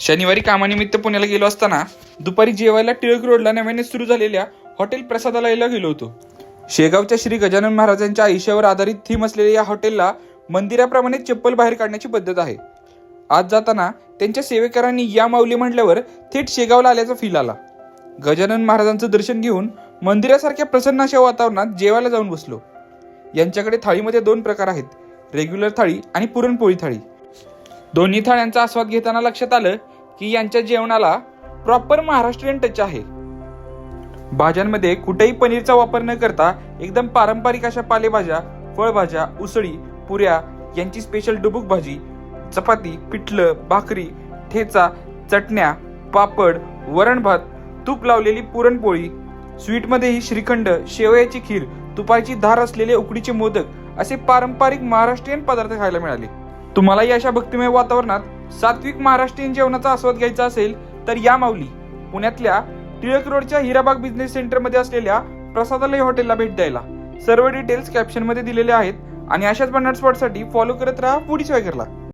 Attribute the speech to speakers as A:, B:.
A: शनिवारी कामानिमित्त पुण्याला गेलो असताना दुपारी जेवायला टिळक रोडला नव्याने सुरू झालेल्या हॉटेल प्रसादालयला गेलो होतो. शेगावच्या श्री गजानन महाराजांच्या आयुष्यावर आधारित थीम असलेल्या या हॉटेलला मंदिराप्रमाणे चप्पल बाहेर काढण्याची पद्धत आहे. आज जाताना त्यांच्या सेवेकरांनी या माऊली म्हटल्यावर थेट शेगावला आल्याचा फील आला. गजानन महाराजांचं दर्शन घेऊन मंदिरासारख्या प्रसन्न अशा वातावरणात जेवायला जाऊन बसलो. यांच्याकडे थाळीमध्ये दोन प्रकार आहेत रेग्युलर थाळी आणि पुरणपोळी थाळी. दोन्ही थाळ्यांचा आस्वाद घेताना लक्षात आलं की यांच्या जेवणाला प्रॉपर महाराष्ट्रीयन टच आहे. भाज्यांमध्ये कुठेही पनीरचा वापर न करता एकदम पारंपरिक अशा पालेभाज्या फळभाज्या उसळी पुऱ्या यांची स्पेशल डुबुक भाजी चपाती पिठलं भाकरी ठेचा चटण्या पापड वरण भात तूप लावलेली पुरणपोळी स्वीटमध्येही श्रीखंड शेवयाची खीर तुपाची धार असलेले उकडीचे मोदक असे पारंपरिक महाराष्ट्रीयन पदार्थ खायला मिळाले. तुम्हालाही अशा भक्तिमय वातावरणात सात्विक महाराष्ट्रीयन जेवणाचा आस्वाद घ्यायचा असेल तर या माऊली पुण्यातल्या टिळक रोडच्या हिराबाग बिझनेस सेंटरमध्ये असलेल्या प्रसादालय हॉटेलला भेट द्यायला. सर्व डिटेल्स कॅप्शनमध्ये दिलेले आहेत आणि अशाच भन्नाट स्पॉटसाठी फॉलो करत राहा फूडी करला